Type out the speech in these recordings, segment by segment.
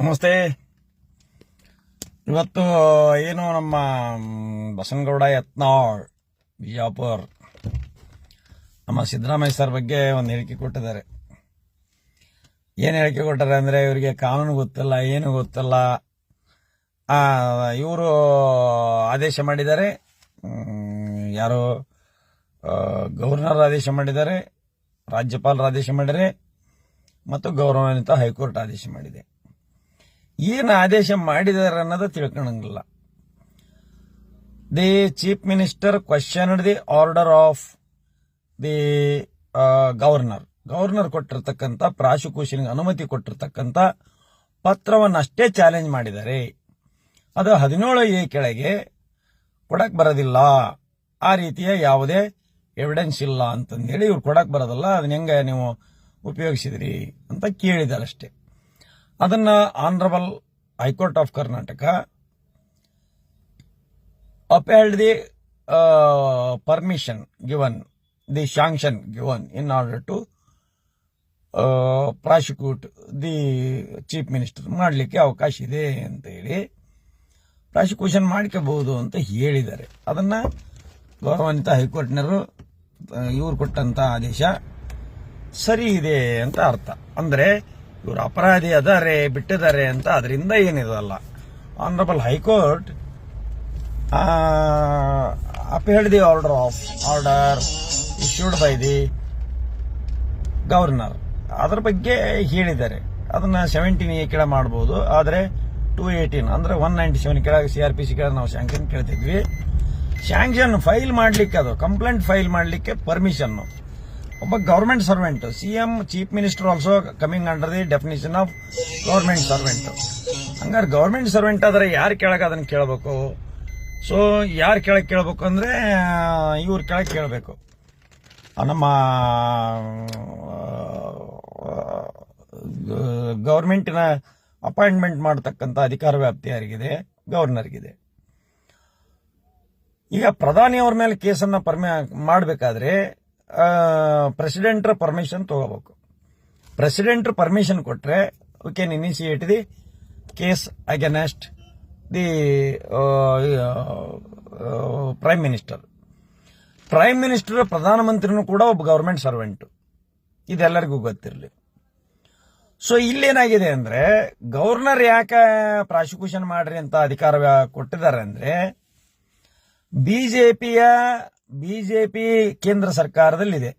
ನಮಸ್ತೆ. ಇವತ್ತು ಏನು ನಮ್ಮ ಬಸನಗೌಡ ಯತ್ನಾಳ್, ಬಿಜಾಪುರ್, ನಮ್ಮ ಸಿದ್ದರಾಮಯ್ಯ ಸರ್ ಬಗ್ಗೆ ಒಂದು ಹೇಳಿಕೆ ಕೊಟ್ಟಿದ್ದಾರೆ. ಏನು ಹೇಳಿಕೆ ಕೊಟ್ಟಾರೆ ಅಂದರೆ ಇವರಿಗೆ ಕಾನೂನು ಗೊತ್ತಿಲ್ಲ, ಏನು ಗೊತ್ತಿಲ್ಲ. ಇವರು ಆದೇಶ ಮಾಡಿದ್ದಾರೆ. ಯಾರು ಗವರ್ನರ್ ಆದೇಶ ಮಾಡಿದ್ದಾರೆ, ರಾಜ್ಯಪಾಲರು ಆದೇಶ ಮಾಡಿದರೆ ಮತ್ತು ಗೌರವಾನ್ವಿತ ಹೈಕೋರ್ಟ್ ಆದೇಶ ಮಾಡಿದೆ. ಏನು ಆದೇಶ ಮಾಡಿದಾರೆ ಅನ್ನೋದು ತಿಳ್ಕೊಳಂಗಿಲ್ಲ the chief minister question the order of the governor governor ಕೊಟ್ಟಿರ್ತಕ್ಕಂಥ ಪ್ರಾಸಿಕ್ಯೂಷನ್ಗೆ ಅನುಮತಿ ಕೊಟ್ಟಿರ್ತಕ್ಕಂಥ ಪತ್ರವನ್ನಷ್ಟೇ ಚಾಲೆಂಜ್ ಮಾಡಿದ್ದಾರೆ. ಅದು ಹದಿನೇಳು ಎ ಕೆಳಗೆ ಕೊಡಕ್ ಬರೋದಿಲ್ಲ. ಆ ರೀತಿಯ ಯಾವುದೇ ಎವಿಡೆನ್ಸ್ ಇಲ್ಲ ಅಂತಂದೇಳಿ ಇವ್ರು ಕೊಡಕ್ ಬರೋದಲ್ಲ, ಅದನ್ನ ಹೆಂಗೆ ನೀವು ಉಪಯೋಗಿಸಿದ್ರಿ ಅಂತ ಕೇಳಿದಾರಷ್ಟೇ ಅದನ್ನ honourable High Court of Karnataka upheld the permission given the sanction given in order to prosecute the chief minister ಮಾಡಲಿಕ್ಕೆ ಅವಕಾಶ ಇದೆ ಅಂತ ಹೇಳಿ ಪ್ರಾಸಿಕ್ಯೂಷನ್ ಮಾಡ್ಕೋಬಹುದು ಅಂತ ಹೇಳಿದ್ದಾರೆ. ಅದನ್ನ ಗೌರವಾನ್ವಿತ ಹೈಕೋರ್ಟ್ನವರು ಇವ್ರು ಕೊಟ್ಟಂತ ಆದೇಶ ಸರಿ ಇದೆ ಅಂತ ಅರ್ಥ. ಅಂದ್ರೆ ಇವರು ಅಪರಾಧಿ ಅದಾರೆ ಬಿಟ್ಟಿದ್ದಾರೆ ಅಂತ ಅದರಿಂದ ಏನಿದಲ್ಲ honourable High Court upheld the order of order issued by the governor ಅದರ ಬಗ್ಗೆ ಹೇಳಿದ್ದಾರೆ. ಅದನ್ನ ಸೆವೆಂಟೀನ್ ಎ ಕೆಳ ಮಾಡಬಹುದು ಆದರೆ ಟೂ ಏಯ್ಟೀನ್ ಅಂದ್ರೆ ಒನ್ ನೈಂಟಿ ಸೆವೆನ್ ಕೆಳಗೆ ಸಿ ಆರ್ ಪಿ ಸಿ ಕೆಳಗೆ ನಾವು ಸ್ಯಾಂಕ್ಷನ್ ಕೇಳ್ತಿದ್ವಿ. ಸ್ಯಾಂಕ್ಷನ್ ಫೈಲ್ ಮಾಡಲಿಕ್ಕೆ ಅದು ಕಂಪ್ಲೇಂಟ್ ಫೈಲ್ ಮಾಡಲಿಕ್ಕೆ ಪರ್ಮಿಷನ್ ಒಬ್ಬ government servant C M chief minister also coming under the definition of government servant ಹಂಗಾರೆ ಗೌರ್ಮೆಂಟ್ ಸರ್ವೆಂಟ್ ಆದರೆ ಯಾರು ಕೆಳಗೆ ಅದನ್ನು ಕೇಳಬೇಕು? ಸೊ ಯಾರು ಕೆಳಗೆ ಕೇಳಬೇಕು ಅಂದರೆ ಇವ್ರ ಕೆಳಗೆ ಕೇಳಬೇಕು. ನಮ್ಮ ಗೌರ್ಮೆಂಟಿನ ಅಪಾಯಿಂಟ್ಮೆಂಟ್ ಮಾಡತಕ್ಕಂಥ ಅಧಿಕಾರ ವ್ಯಾಪ್ತಿ ಯಾರಿಗಿದೆ ಗವರ್ನರ್ಗಿದೆ ಈಗ ಪ್ರಧಾನಿಯವ್ರ ಮೇಲೆ ಕೇಸನ್ನು ಪರ್ಮಿ ಮಾಡಬೇಕಾದ್ರೆ ಪ್ರೆಸಿಡೆಂಟ್ರ ಪರ್ಮಿಷನ್ ತಗೋಬೇಕು. ಪ್ರೆಸಿಡೆಂಟ್ ಪರ್ಮಿಷನ್ ಕೊಟ್ಟರೆ we can initiate the case against the prime minister prime minister ಪ್ರಧಾನಮಂತ್ರಿನೂ ಕೂಡ ಒಬ್ಬ ಗೌರ್ಮೆಂಟ್ ಸರ್ವೆಂಟು ಇದೆಲ್ಲರಿಗೂ ಗೊತ್ತಿರಲಿ. ಸೊ ಇಲ್ಲೇನಾಗಿದೆ ಅಂದರೆ ಗವರ್ನರ್ ಯಾಕೆ ಪ್ರಾಸಿಕ್ಯೂಷನ್ ಮಾಡ್ರಿ ಅಂತ ಅಧಿಕಾರ ಕೊಟ್ಟಿದ್ದಾರೆ ಜೆ ಬಿಜೆಪಿಯ ಬಿಜೆಪಿ ಕೇಂದ್ರ ಸರ್ಕಾರದಲ್ಲಿದೆ.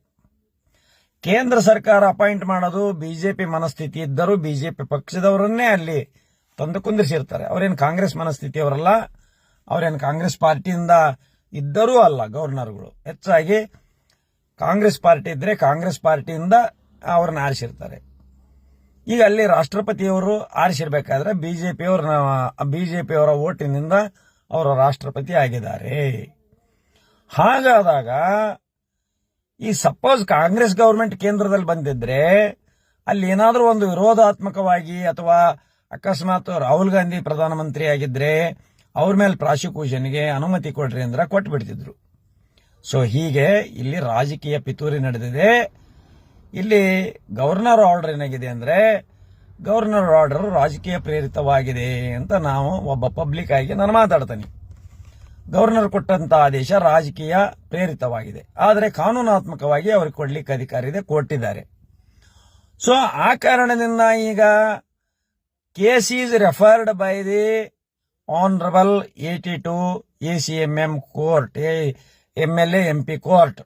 ಕೇಂದ್ರ ಸರ್ಕಾರ ಅಪಾಯಿಂಟ್ ಮಾಡೋದು ಬಿಜೆಪಿ ಮನಸ್ಥಿತಿ ಇದ್ದರೂ ಬಿಜೆಪಿ ಪಕ್ಷದವರನ್ನೇ ಅಲ್ಲಿ ತಂದು ಕುಂದಿರಿಸಿರ್ತಾರೆ. ಅವರೇನು ಕಾಂಗ್ರೆಸ್ ಮನಸ್ಥಿತಿಯವರಲ್ಲ, ಅವರೇನು ಕಾಂಗ್ರೆಸ್ ಪಾರ್ಟಿಯಿಂದ ಇದ್ದರೂ ಅಲ್ಲ ಗವರ್ನರ್ಗಳು. ಹೆಚ್ಚಾಗಿ ಕಾಂಗ್ರೆಸ್ ಪಾರ್ಟಿ ಇದ್ರೆ ಕಾಂಗ್ರೆಸ್ ಪಾರ್ಟಿಯಿಂದ ಅವ್ರನ್ನ ಆರಿಸಿರ್ತಾರೆ. ಈಗ ಅಲ್ಲಿ ರಾಷ್ಟ್ರಪತಿಯವರು ಆರಿಸಿರ್ಬೇಕಾದ್ರೆ ಬಿಜೆಪಿಯವ್ರ ಬಿಜೆಪಿಯವರ ಓಟಿನಿಂದ ಅವರು ರಾಷ್ಟ್ರಪತಿ ಆಗಿದ್ದಾರೆ. ಹಾಗಾದಾಗ, ಈ ಸಪೋಸ್ ಕಾಂಗ್ರೆಸ್ ಗೌರ್ಮೆಂಟ್ ಕೇಂದ್ರದಲ್ಲಿ ಬಂದಿದ್ರೆ, ಅಲ್ಲಿ ಏನಾದರೂ ಒಂದು ವಿರೋಧಾತ್ಮಕವಾಗಿ ಅಥವಾ ಅಕಸ್ಮಾತ್ ರಾಹುಲ್ ಗಾಂಧಿ ಪ್ರಧಾನಮಂತ್ರಿ ಆಗಿದ್ರೆ, ಅವ್ರ ಮೇಲೆ ಪ್ರಾಸಿಕ್ಯೂಷನ್ಗೆ ಅನುಮತಿ ಕೊಡ್ರಿ ಅಂದ್ರೆ ಕೊಟ್ಬಿಡ್ತಿದ್ರು. ಸೊ ಹೀಗೆ ಇಲ್ಲಿ ರಾಜಕೀಯ ಪಿತೂರಿ ನಡೆದಿದೆ. ಇಲ್ಲಿ ಗವರ್ನರ್ ಆರ್ಡರ್ ಏನಾಗಿದೆ ಅಂದ್ರೆ ಗವರ್ನರ್ ಆರ್ಡರ್ ರಾಜಕೀಯ ಪ್ರೇರಿತವಾಗಿದೆ ಅಂತ ನಾವು ಒಬ್ಬ ಪಬ್ಲಿಕ್ ಆಗಿ ನಾನು ಮಾತಾಡ್ತೇನೆ. ಗವರ್ನರ್ ಕೊಟ್ಟಂತ ಆದೇಶ ರಾಜಕೀಯ ಪ್ರೇರಿತವಾಗಿದೆ. ಆದರೆ ಕಾನೂನಾತ್ಮಕವಾಗಿ ಅವ್ರಿಗೆ ಕೊಡ್ಲಿಕ್ಕೆ ಅಧಿಕಾರ ಇದೆ, ಕೊಟ್ಟಿದ್ದಾರೆ. ಸೊ ಆ ಕಾರಣದಿಂದ ಈಗ case is referred by the honourable eighty two A C M M court M L A M P court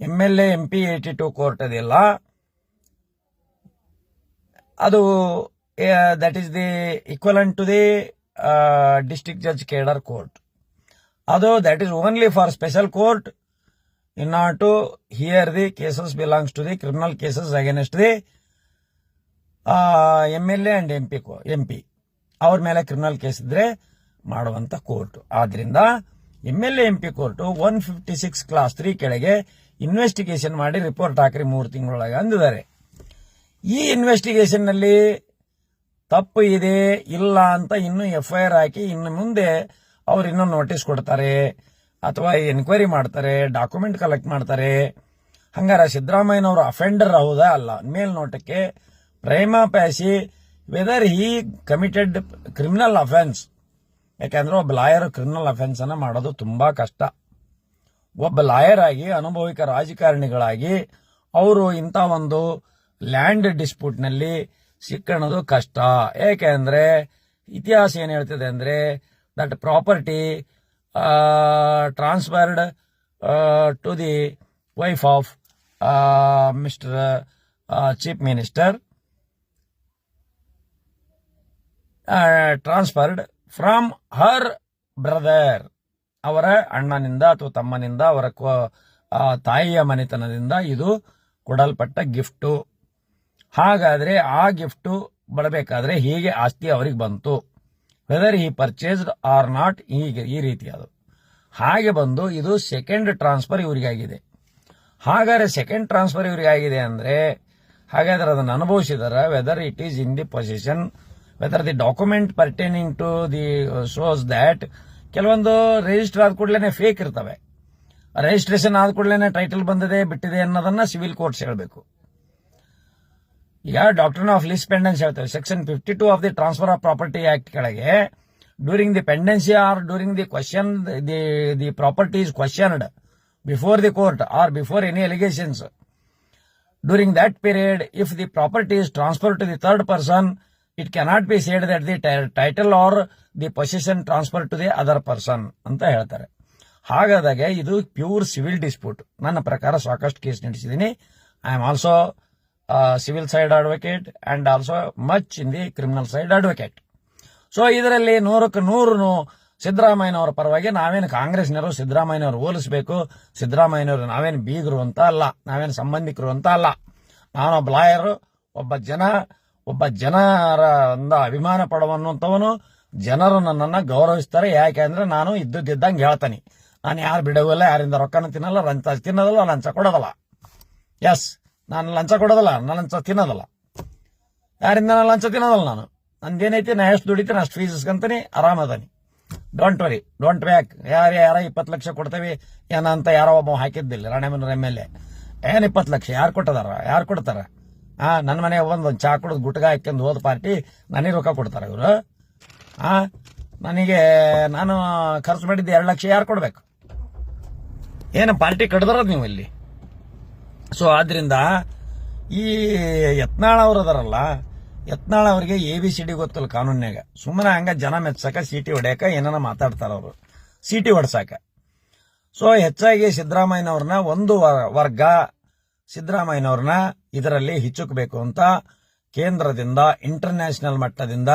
M L M P eighty two court ಅದಿಲ್ಲ ಅದು that is the equivalent to the district judge cadre court ಅದು that is only for special court in are to hear the cases belongs to the criminal cases against the M L A and M P M P ಅವ್ರ ಮೇಲೆ criminal case ಇದ್ರೆ ಮಾಡುವಂತ court ಆದ್ರಿಂದ M L M P court one fifty six clause three ಕೆಳಗೆ investigation ಮಾಡಿ report ಹಾಕ್ರಿ ಮೂರು ತಿಂಗಳೊಳಗೆ ಅಂದಿದ್ದಾರೆ. ಈ ಇನ್ವೆಸ್ಟಿಗೇಷನ್ನಲ್ಲಿ ತಪ್ಪು ಇದೆ, ಇಲ್ಲ ಅಂತ ಇನ್ನು ಎಫ್ ಐ ಆರ್ ಹಾಕಿ ಇನ್ನು ಮುಂದೆ ಅವ್ರು ಇನ್ನೂ ನೋಟಿಸ್ ಕೊಡ್ತಾರೆ, ಅಥವಾ ಎನ್ಕ್ವೈರಿ ಮಾಡ್ತಾರೆ ಡಾಕ್ಯುಮೆಂಟ್ ಕಲೆಕ್ಟ್ ಮಾಡ್ತಾರೆ. ಹಂಗಾರ ಸಿದ್ದರಾಮಯ್ಯನವರು ಅಫೆಂಡರ್ ಹೌದಾ ಅಲ್ಲ? ಮೇಲ್ನೋಟಕ್ಕೆ prima facie whether he committed criminal offence ಯಾಕೆಂದ್ರೆ ಒಬ್ಬ ಲಾಯರ್ ಕ್ರಿಮಿನಲ್ ಅಫೆನ್ಸ್ ಅನ್ನ ಮಾಡೋದು ತುಂಬಾ ಕಷ್ಟ. ಒಬ್ಬ ಲಾಯರ್ ಆಗಿ, ಅನುಭವಿಕ ರಾಜಕಾರಣಿಗಳಾಗಿ, ಅವರು ಇಂಥ ಒಂದು ಲ್ಯಾಂಡ್ ಡಿಸ್ಪ್ಯೂಟ್ನಲ್ಲಿ ಸಿಕ್ಕಣದು ಕಷ್ಟ. ಏಕೆಂದ್ರೆ ಇತಿಹಾಸ ಏನು ಹೇಳ್ತಿದೆ ಅಂದ್ರೆ that property transferred to the wife of mister chief minister transferred from her brother ಅವರ ಅಣ್ಣನಿಂದ ಅಥವಾ ತಮ್ಮನಿಂದ, ಅವರ ತಾಯಿಯ ಮನೆತನದಿಂದ ಇದು ಕೊಡಲ್ಪಟ್ಟ ಗಿಫ್ಟು. ಹಾಗಾದರೆ ಆ ಗಿಫ್ಟು ಬರಬೇಕಾದ್ರೆ ಹೀಗೆ ಆಸ್ತಿ ಅವರಿಗೆ ಬಂತು? Whether he purchased or not ಹೀಗೆ, ಈ ಅದು. ಹಾಗೆ ಬಂದು ಇದು ಸೆಕೆಂಡ್ ಟ್ರಾನ್ಸ್ಫರ್ ಇವರಿಗಾಗಿದೆ. ಹಾಗಾದ್ರೆ ಸೆಕೆಂಡ್ ಟ್ರಾನ್ಸ್ಫರ್ ಇವರಿಗಾಗಿದೆ ಅಂದ್ರೆ ಹಾಗಾದ್ರೆ ಅದನ್ನು ಅನುಭವಿಸಿದಾರ whether it is in the position whether the document pertaining to the shows that ಕೆಲವೊಂದು ರಿಜಿಸ್ಟರ್ ಆದ ಕೂಡಲೇ ಫೇಕ್ ಇರ್ತವೆ. ರಿಜಿಸ್ಟ್ರೇಷನ್ ಆದ ಕೂಡಲೇ ಟೈಟಲ್ ಬಂದಿದೆ, ಬಿಟ್ಟಿದೆ ಅನ್ನೋದನ್ನ ಸಿವಿಲ್ ಕೋರ್ಟ್ಸ್ ಹೇಳಬೇಕು. ಈಗ ಡಾಕ್ಟರ್ ಆಫ್ ಲಿಸ್ ಪೆಂಡೆನ್ಸಿ ಹೇಳ್ತೇವೆ. Section fifty two of the transfer of property act ಕೆಳಗೆ during the pendency or during the question the the property is questioned before the court or before any allegations during that period if the property is transfer to the third person it cannot be said that the title or the position transfer to the other person ಅಂತ ಹೇಳ್ತಾರೆ. ಹಾಗಾದಾಗ ಇದು pure civil dispute ನನ್ನ ಪ್ರಕಾರ ಸಾಕಷ್ಟು case ನಡೆಸಿದ್ದೀನಿ. I am also civil side advocate and also much in the criminal side advocate so ಇದರಲ್ಲಿ ನೂರಕ್ಕೆ ನೂರು ಸಿದ್ದರಾಮಯ್ಯನವರ ಪರವಾಗಿ ನಾವೇನು ಕಾಂಗ್ರೆಸ್ನವರು ಸಿದ್ದರಾಮಯ್ಯನವರು ಹೋಲಿಸಬೇಕು, ಸಿದ್ದರಾಮಯ್ಯನವರು ನಾವೇನು ಬೀಗರು ಅಂತ ಅಲ್ಲ, ನಾವೇನು ಸಂಬಂಧಿಕರು ಅಂತ ಅಲ್ಲ. ನಾನೊಬ್ಬ ಲಾಯರು, ಒಬ್ಬ ಜನ, ಒಬ್ಬ ಜನರ ಅಭಿಮಾನ ಪಡುವಂತವನು ಜನರು ನನ್ನನ್ನು ಗೌರವಿಸ್ತಾರೆ. ಯಾಕೆ ಅಂದರೆ ನಾನು ಇದ್ದಿದ್ದಂಗೆ ಹೇಳ್ತಾನೆ. ನಾನು ಯಾರು ಬಿಡೋಲ್ಲ ಯಾರಿಂದ ರೊಕ್ಕನ ತಿನ್ನಲ್ಲ ಲಂಚ ತಿನ್ನೋದಲ್ಲ ಲಂಚ ಕೊಡೋದಲ್ಲ. ಎಸ್ ನಾನು ಲಂಚ ಕೊಡೋದಲ್ಲ ನಾನು ಲಂಚ ತಿನ್ನೋದಲ್ಲ. ಯಾರಿಂದ ನಾನು ಲಂಚ ತಿನ್ನೋದಲ್ಲ ನಾನು? ನಂದೇನೈತಿ ನಾ ಎಷ್ಟು ದುಡಿತೀನಿ, ಅಷ್ಟು ಫೀಸ್ ಇಸ್ಕೊಂತೀನಿ ಆರಾಮದಾನಿ ಡೋಂಟ್ ವರಿ ಡೋಂಟ್ ಬ್ಯಾಕ್ ಯಾರು ಯಾರ ಇಪ್ಪತ್ತು ಲಕ್ಷ ಕೊಡ್ತೇವೆ ಏನಂತ ಯಾರೋ ಒಬ್ಬ ಹಾಕಿದ್ದಿಲ್ಲ, ರಾಣೆಮನೂರ್ ಎಂ ಎಲ್ ಎ ಏನ್ ಇಪ್ಪತ್ತು ಲಕ್ಷ? ಯಾರು ಕೊಟ್ಟದಾರ? ಯಾರು ಕೊಡ್ತಾರ? ಹಾ ನನ್ನ ಮನೆ ಒಂದು ಚಾ ಕುಡಿದು ಗುಟ್ಗ ಹಾಕ್ಯಂದು ಹೋದ ಪಾರ್ಟಿ ನನಗೆ ರೊಕ್ಕ ಕೊಡ್ತಾರೆ ಇವರು? ಹಾ ನನಗೆ ನಾನು ಖರ್ಚು ಮಾಡಿದ್ದು ಎರಡು ಲಕ್ಷ, ಯಾರು ಕೊಡಬೇಕು? ಏನು ಪಾರ್ಟಿ ಕಡ್ದಾರ ನೀವು ಇಲ್ಲಿ? ಸೊ ಆದ್ರಿಂದ ಈ ಯತ್ನಾಳ್ ಅವ್ರು ಅದಾರಲ್ಲ, ಯತ್ನಾಳ್ ಅವರಿಗೆ ಎ ಬಿ ಸಿ ಡಿ ಗೊತ್ತಲ್ಲ ಕಾನೂನ್ಯಾಗ ಸುಮ್ಮನೆ ಹಂಗ ಜನ ಮೆಚ್ಚಕ ಸಿಟಿ ಹೊಡ್ಯಾಕ ಏನಾರ ಮಾತಾಡ್ತಾರ ಅವರು. ಸಿಟಿ ಹೊಡ್ಸಾಕ. ಸೊ ಹೆಚ್ಚಾಗಿ ಸಿದ್ದರಾಮಯ್ಯನವ್ರನ್ನ ಒಂದು ವರ್ಗ ಸಿದ್ದರಾಮಯ್ಯನವ್ರನ್ನ ಇದರಲ್ಲಿ ಹಿಚ್ಚುಕಬೇಕು ಅಂತ ಕೇಂದ್ರದಿಂದ ಇಂಟರ್ನ್ಯಾಷನಲ್ ಮಟ್ಟದಿಂದ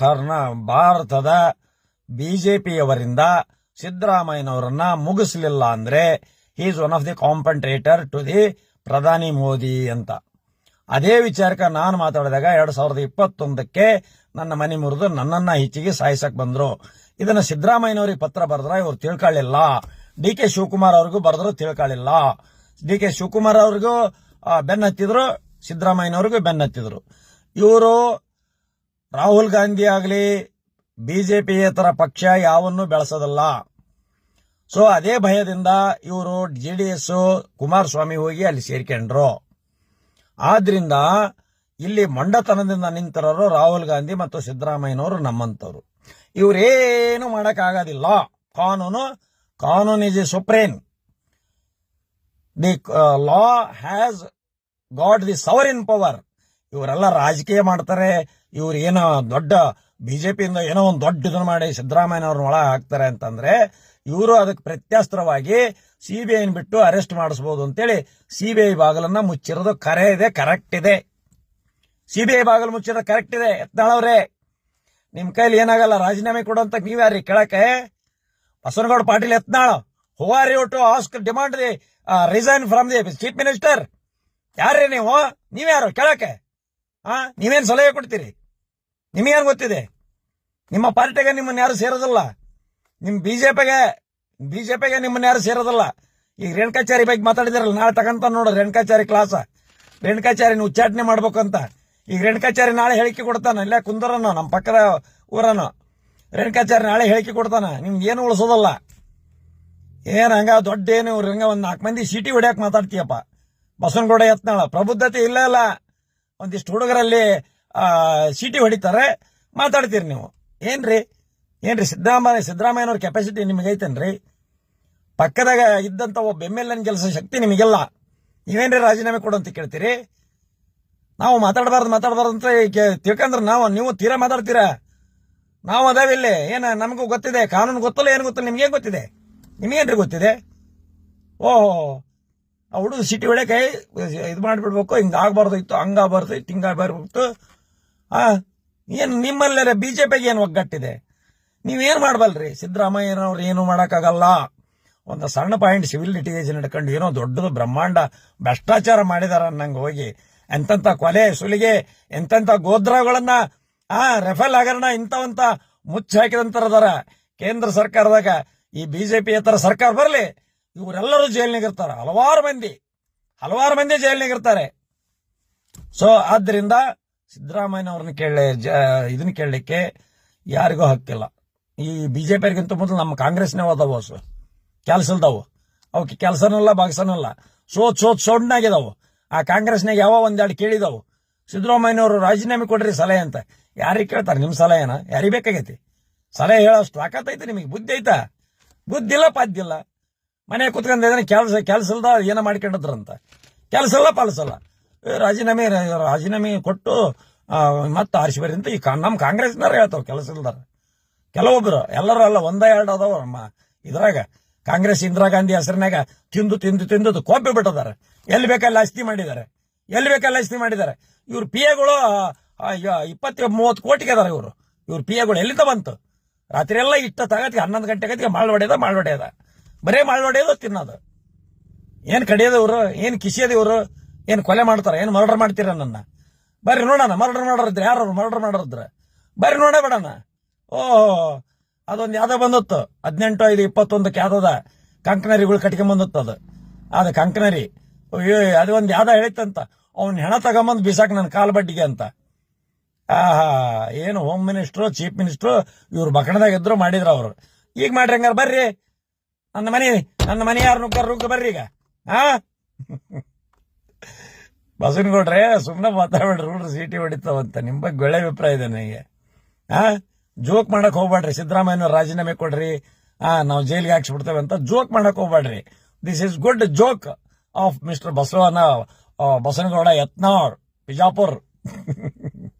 ಕರ್ನ ಭಾರತದ ಬಿಜೆಪಿಯವರಿಂದ ಸಿದ್ದರಾಮಯ್ಯನವರನ್ನ ಮುಗಿಸ್ಲಿಲ್ಲ ಅಂದ್ರೆ is one of the competitor to the ಪ್ರಧಾನಿ ಮೋದಿ ಅಂತ ಅದೇ ವಿಚಾರಕ್ಕೆ ನಾನು ಮಾತಾಡಿದಾಗ ಎರಡ್ ಸಾವಿರದ ಇಪ್ಪತ್ತೊಂದಕ್ಕೆ ನನ್ನ ಮನೆ ಮುರಿದು ನನ್ನನ್ನ ಹೆಚ್ಚಿಗೆ ಸಾಯಿಸಕ್ ಬಂದ್ರು ಇದನ್ನ ಸಿದ್ದರಾಮಯ್ಯನವರಿಗೆ ಪತ್ರ ಬರೆದ್ರ ಇವ್ರು ತಿಳ್ಕೊಳ್ಳಿಲ್ಲ ಡಿ ಕೆ ಶಿವಕುಮಾರ್ ಅವ್ರಿಗೂ ಬರೆದ್ರು ತಿಳ್ಕೊಳ್ಳಿಲ್ಲ ಡಿ ಕೆ ಶಿವಕುಮಾರ್ ಅವ್ರಿಗೂ ಬೆನ್ನತ್ತಿದ್ರು ಸಿದ್ದರಾಮಯ್ಯನವ್ರಿಗೂ ಬೆನ್ನತ್ತಿದ್ರು ಇವರು ರಾಹುಲ್ ಗಾಂಧಿ ಆಗಲಿ ಬಿಜೆಪಿಯೇತರ ಪಕ್ಷ ಯಾವನ್ನೂ ಬೆಳೆಸೋದಲ್ಲ ಸೊ ಅದೇ ಭಯದಿಂದ ಇವರು ಜೆ ಡಿ ಎಸ್ ಕುಮಾರಸ್ವಾಮಿ ಹೋಗಿ ಅಲ್ಲಿ ಸೇರ್ಕೊಂಡ್ರು. ಆದ್ರಿಂದ ಇಲ್ಲಿ ಮಂಡತನದಿಂದ ನಿಂತಿರೋರು ರಾಹುಲ್ ಗಾಂಧಿ ಮತ್ತು ಸಿದ್ದರಾಮಯ್ಯನವರು ನಮ್ಮಂಥವ್ರು. ಇವರೇನು ಮಾಡೋಕ್ಕಾಗೋದಿಲ್ಲ. ಕಾನೂನು, ಕಾನೂನ್ is a supreme the law has got the sovereign power ಇವರೆಲ್ಲ ರಾಜಕೀಯ ಮಾಡ್ತಾರೆ. ಇವ್ರು ಏನೋ ದೊಡ್ಡ ಬಿಜೆಪಿಯಿಂದ ಏನೋ ಒಂದು ದೊಡ್ಡ ಇದನ್ನ ಮಾಡಿ ಸಿದ್ದರಾಮಯ್ಯನವ್ರನ್ನ ಒಳಗೆ ಹಾಕ್ತಾರೆ ಅಂತಂದ್ರೆ ಇವರು ಅದಕ್ಕೆ ಪ್ರತ್ಯಾಸ್ತ್ರವಾಗಿ ಸಿಬಿಐ ಬಿಟ್ಟು ಅರೆಸ್ಟ್ ಮಾಡಿಸಬಹುದು ಅಂತೇಳಿ ಸಿಬಿಐ ಬಾಗಿಲನ್ನ ಮುಚ್ಚಿರೋದು ಕರೆ ಇದೆ ಕರೆಕ್ಟ್ ಇದೆ. ಸಿಬಿಐ ಬಾಗಿಲು ಮುಚ್ಚಿರೋದು ಕರೆಕ್ಟ್ ಇದೆ ಯತ್ನಾಳವ್ರೆ ನಿಮ್ ಕೈಲಿ ಏನಾಗಲ್ಲ, ರಾಜೀನಾಮೆ ಕೊಡೋಂತ ನೀವ್ಯಾರಿ? ಕೇಳಕ್ಕೆ? Basanagouda Patil, Yatnal who are you to ask demand the resign from the chief minister ಯಾರ್ರಿ ನೀವು? ನೀವ್ಯಾರು? ಕೇಳಕ್ಕೆ? ಹಾ ನೀವೇನ್ ಸಲಹೆ ಕೊಡ್ತೀರಿ? ನಿಮಗೇನು ಗೊತ್ತಿದೆ? ನಿಮ್ಮ ಪಾರ್ಟಿಗೆ ನಿಮ್ಮನ್ನು ಯಾರು ಸೇರೋದಿಲ್ಲ? ನಿಮ್ ಬಿಜೆಪಿಗೆ ಬಿಜೆಪಿಗೆ ನಿಮ್ಮನ್ನ ಯಾರು ಸೇರೋದಲ್ಲ? ಈಗ ರೇಣುಕಾಚಾರಿ ಬಗ್ಗೆ ಮಾತಾಡಿದಿರಲ್ಲ, ನಾಳೆ ತಗಂತ ನೋಡು ರೇಣುಕಾಚಾರಿ ಕ್ಲಾಸ ರೇಣುಕಾಚಾರಿನ ಉಚ್ಚಾಟನೆ ಮಾಡ್ಬೇಕಂತ ಈಗ ರೇಣುಕಾಚಾರಿ ನಾಳೆ ಹೇಳಿಕೆ ಕೊಡ್ತಾನ, ಇಲ್ಲ ಕುಂದರನ ನಮ್ಮ ಪಕ್ಕದ ಊರನ. ರೇಣುಕಾಚಾರಿ ನಾಳೆ ಹೇಳಿಕೆ ಕೊಡ್ತಾನ, ನಿಮ್ಗೆ ಏನು ಉಳಿಸೋದಲ್ಲ? ಏನು ಹಂಗ ದೊಡ್ಡ ಏನು ಇವ್ರು ಹಂಗ ಒಂದು ನಾಲ್ಕು ಮಂದಿ ಸೀಟಿ ಹೊಡಿಯಕ್ಕೆ ಮಾತಾಡ್ತೀಯಪ್ಪ? ಬಸವನಗೌಡ ಯತ್ನಾಳ, ಪ್ರಬುದ್ಧತೆ ಇಲ್ಲ ಅಲ್ಲ. ಒಂದಿಷ್ಟು ಹುಡುಗರಲ್ಲಿ ಸಿಟಿ ಹೊಡಿತಾರೆ, ಮಾತಾಡ್ತೀರಿ ನೀವು. ಏನ್ರಿ? ಏನ್ರಿ ಸಿದ್ದರಾಮಯ್ಯ, ಸಿದ್ದರಾಮಯ್ಯನವ್ರ ಕೆಪಾಸಿಟಿ ನಿಮಗೆ ಐತೇನ್ರಿ? ಪಕ್ಕದಾಗ ಇದ್ದಂತ ಒಬ್ಬ ಎಂ ಎಲ್ ಎನ್ ಕೆಲಸ ಶಕ್ತಿ ನಿಮಗೆಲ್ಲ. ನೀವೇನ್ರಿ ರಾಜೀನಾಮೆ ಕೊಡು ಅಂತ ಕೇಳ್ತೀರಿ? ನಾವು ಮಾತಾಡಬಾರ್ದು ಮಾತಾಡಬಾರ್ದು ಅಂತ ತಿಳ್ಕಂದ್ರೆ ನಾವು, ನೀವು ತೀರಾ ಮಾತಾಡ್ತೀರಾ? ನಾವು ಅದಾವ ಇಲ್ಲಿ. ಏನ ನಮಗೂ ಗೊತ್ತಿದೆ, ಕಾನೂನು ಗೊತ್ತಲ್ಲ, ಏನು ಗೊತ್ತಿಲ್ಲ ನಿಮ್ಗೆ ಗೊತ್ತಿದೆ? ನಿಮಗೇನ್ರಿ ಗೊತ್ತಿದೆ? ಓಹೋ, ಆ ಹುಡುಗ ಸಿಟಿ ಹೊಡೆಕೆ ಇದು ಮಾಡಿಬಿಡ್ಬೇಕು, ಹಿಂಗ ಆಗ್ಬಾರ್ದು ಇತ್ತು ಹಂಗಾಗ್ಬಾರ್ದು ಇತ್ತು ಹಿಂಗಾಗ್ಬಾರ್ದು ಆ, ಏನು ನಿಮ್ಮಲ್ಲೇ ಪಿಗೆ ಏನು ಒಗ್ಗಟ್ಟಿದೆ? ನೀವೇನು ಮಾಡಬಲ್ರಿ? ಸಿದ್ದರಾಮಯ್ಯನವ್ರು ಏನು ಮಾಡೋಕ್ಕಾಗಲ್ಲ. ಒಂದು ಸಣ್ಣ ಪಾಯಿಂಟ್ ಸಿವಿಲ್ ಲಿಟಿಗೇಷನ್ ಹಿಡ್ಕೊಂಡು ಏನೋ ದೊಡ್ಡದು ಬ್ರಹ್ಮಾಂಡ ಭ್ರಷ್ಟಾಚಾರ ಮಾಡಿದಾರ ಅನ್ನಂಗೆ ಹೋಗಿ ಎಂತೆಂಥ ಕೊಲೆ, ಸುಲಿಗೆ, ಎಂತೆಂಥ ಗೋದ್ರಗಳನ್ನು, ಆ, ರೆಫೇಲ್ ಹಗರಣ ಇಂಥವಂಥ ಮುಚ್ಚಿ ಹಾಕಿದಂತರದಾರ ಕೇಂದ್ರ ಸರ್ಕಾರದಾಗ ಈ ಬಿಜೆಪಿ ಥರ ಸರ್ಕಾರ ಬರಲಿ. ಇವರೆಲ್ಲರೂ ಜೈಲ್ನಾಗ ಇರ್ತಾರ. ಹಲವಾರು ಮಂದಿ ಹಲವಾರು ಮಂದಿ ಜೈಲಿನಾಗಿರ್ತಾರೆ ಸೊ ಆದ್ರಿಂದ ಸಿದ್ದರಾಮಯ್ಯನವ್ರನ್ನ ಕೇಳ ಇದನ್ನ ಕೇಳಲಿಕ್ಕೆ ಯಾರಿಗೂ ಹಕ್ಕಿಲ್ಲ. ಈ ಬಿಜೆಪಿಯರಿಗಿಂತ ಮೊದಲು ನಮ್ಮ ಕಾಂಗ್ರೆಸ್ನೇ ಅದಾವ ಅಸು ಕೆಲಸಲ್ದಾವು. ಅವಕ್ಕೆ ಕೆಲಸನಲ್ಲ ಬಾಗ್ಸನಲ್ಲ ಸೋತ್ ಸೋತ್, ಸೋಡ್ನಾಗಿದಾವು. ಆ ಕಾಂಗ್ರೆಸ್ನಾಗ ಯಾವ ಒಂದೆರಡು ಕೇಳಿದಾವು. ಸಿದ್ದರಾಮಯ್ಯನವರು ರಾಜೀನಾಮೆ ಕೊಡ್ರಿ ಸಲಹೆ ಅಂತ. ಯಾರಿಗೆ ಕೇಳ್ತಾರೆ? ನಿಮ್ಮ ಸಲಹೆನ? ಯಾರಿಗೆ ಬೇಕಾಗೈತಿ? ಸಲಹೆ ಹೇಳೋಷ್ಟು ತಾಕತ್ತೈತಿ ನಿಮಗೆ? ಬುದ್ಧಿ ಐತಾ? ಬುದ್ಧಿ ಇಲ್ಲ ಪಾದ್ದಿಲ್ಲ ಮನೆ ಕುತ್ಕೊಂಡಿದ್ದಾನೆ ಕೆಲಸ ಕೆಲಸ ಇಲ್ದ ಏನೋ ಮಾಡ್ಕೊಂಡಿದ್ರಂತ. ಕೆಲಸ ಇಲ್ಲ ಪಾಲಿಸಲ್ಲ ರಾಜೀನಾಮೆ ರಾಜೀನಾಮೆ ಕೊಟ್ಟು ಮತ್ತೆ ಆರಿಸಿ ಬರ್ರಿ ಅಂತ ಈ ನಮ್ಮ ಕಾಂಗ್ರೆಸ್ನವ್ರು ಹೇಳ್ತಾವೆ ಕೆಲಸ ಇಲ್ದಾರ ಕೆಲವೊಬ್ರು, ಎಲ್ಲರೂ ಅಲ್ಲ, ಒಂದ ಎರಡು ಅದಾವ. ನಮ್ಮ ಇದ್ರಾಗ, ಕಾಂಗ್ರೆಸ್ ಇಂದಿರಾ ಗಾಂಧಿ ಹೆಸರಿನಾಗ ತಿಂದು ತಿಂದು ತಿಂದು ಕೋಪಿ ಬಿಟ್ಟಿದ್ದಾರೆ. ಎಲ್ಲಿ ಬೇಕಲ್ಲಿ ಆಸ್ತಿ ಮಾಡಿದ್ದಾರೆ. ಎಲ್ಲಿ ಬೇಕಲ್ಲಿ ಅಸ್ತಿ ಮಾಡಿದ್ದಾರೆ. ಇವ್ರ ಪಿ ಎಗಳು ಇಪ್ಪತ್ತು ಮೂವತ್ತು ಕೋಟಿಗೆ ಅದಾರ ಇವರು. ಇವ್ರ ಪಿ ಎಗಳು ಎಲ್ಲಿಂದ ಬಂತು? ರಾತ್ರಿ ಎಲ್ಲ ಇಟ್ಟ ತಗತ್ತಿಗೆ ಹನ್ನೊಂದು ಗಂಟೆಗೆ ಮಾಳ್ ಹೊಡೆಯದ ಮಾಳ್ ಹೊಡೆಯದ ಬರೇ ಮಾಳ್ ಹೊಡೆಯೋದು ತಿನ್ನೋದು. ಏನು ಕಡಿಯೋದವ್ರು ಏನ್ ಕಿಸಿಯೋದು ಇವರು? ಏನು ಕೊಲೆ ಮಾಡ್ತಾರ? ಏನು ಮರ್ಡರ್ ಮಾಡ್ತೀರ ನನ್ನ ಬರ್ರಿ ನೋಡೋಣ, ಮರ್ಡರ್ ಮಾಡೋರಿದ್ರೆ ಯಾರು? ಮರ್ಡರ್ ಮಾಡೋರಿದ್ರೆ. ಬರ್ರಿ ನೋಡೇ ಬಿಡೋಣ ಓ ಅದೊಂದು ಯಾವ್ದ ಬಂದತ್ತು. ಹದಿನೆಂಟು, ಐದು, ಇಪ್ಪತ್ತೊಂದಕ್ಕೆ ಯಾವ್ದದ ಕಂಕನರಿಗಳು ಕಟ್ಕೊಂಡ್ ಅದು. ಅದು ಕಂಕನರಿ. ಒಂದು ಯಾವ್ದೋ ಹೇಳಿತ್ತಂತ. ಅವ್ನ ಹೆಣ ತಗೊಂಬಂದು ಬಿಸಾಕ ನನ್ನ ಕಾಲ್ ಬಡ್ಡಿಗೆ ಅಂತ. ಆಹಾ, ಏನು ಹೋಮ್ ಮಿನಿಸ್ಟ್ರು, ಚೀಫ್ ಮಿನಿಸ್ಟ್ರು, ಇವ್ರು ಬಕಣದಾಗ ಇದ್ರು ಮಾಡಿದ್ರು ಅವರು. ಈಗ ಮಾಡ್ರಿ ಹಂಗಾರ, ಬರ್ರಿ. ನನ್ನ ಮನೆ ನನ್ನ ಮನೆ ಯಾರು ನುಗ್ಗಾರ ನುಗ್ಗ ಬರ್ರಿ ಈಗ. ಹಾ ಬಸವನಗೌಡ್ರೆ ಸುಮ್ಮನೆ ಮಾತಾಡ್ಬೇಡ್ರಿ, ಹುಡ್ರು ಸೀಟಿ ಹೊಡಿತಾವಂತ. ನಿಮ್ ಬಗ್ಗೆ ಒಳ್ಳೆ ಅಭಿಪ್ರಾಯ ಇದೆ ನನಗೆ. ಹಾ ಜೋಕ್ ಮಾಡಕ್ ಹೋಗ್ಬೇಡ್ರಿ ಸಿದ್ದರಾಮಯ್ಯ ರಾಜೀನಾಮೆ ಕೊಡ್ರಿ. ಆ, ನಾವು ಜೈಲಿಗೆ ಹಾಕ್ಸ್ಬಿಡ್ತೇವೆ ಅಂತ ಜೋಕ್ ಮಾಡಕ್ ಹೋಗ್ಬೇಡ್ರಿ this is good joke of mister Basavana Basanagouda Yatnal, Bijapur.